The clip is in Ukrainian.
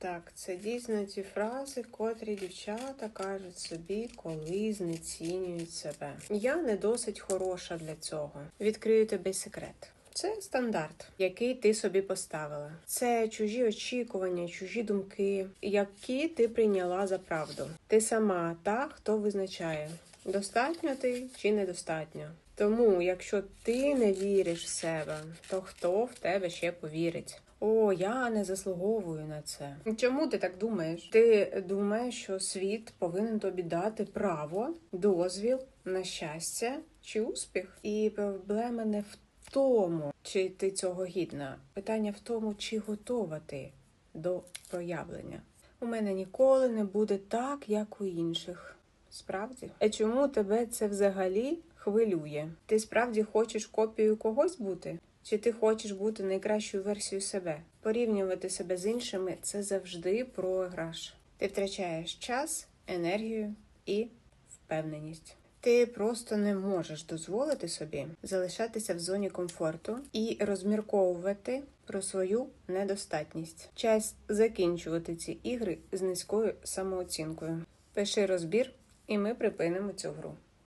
Так, це дійсно ті фрази, котрі дівчата кажуть собі, коли знецінюють себе. Я не досить хороша для цього. Відкрию тобі секрет. Це стандарт, який ти собі поставила. Це чужі очікування, чужі думки, які ти прийняла за правду. Ти сама та, хто визначає, достатньо ти чи недостатньо. Тому, якщо ти не віриш в себе, то хто в тебе ще повірить? О, я не заслуговую на це. Чому ти так думаєш? Ти думаєш, що світ повинен тобі дати право, дозвіл на щастя чи успіх? І проблема не в тому, чи ти цього гідна. Питання в тому, чи готова ти до проявлення. У мене ніколи не буде так, як у інших. Справді? А чому тебе це взагалі хвилює? Ти справді хочеш копією когось бути? Чи ти хочеш бути найкращою версією себе? Порівнювати себе з іншими це завжди програш. Ти втрачаєш час, енергію і впевненість. Ти просто не можеш дозволити собі залишатися в зоні комфорту і розмірковувати про свою недостатність. Час закінчувати ці ігри з низькою самооцінкою. Пиши розбір, і ми припинимо цю гру.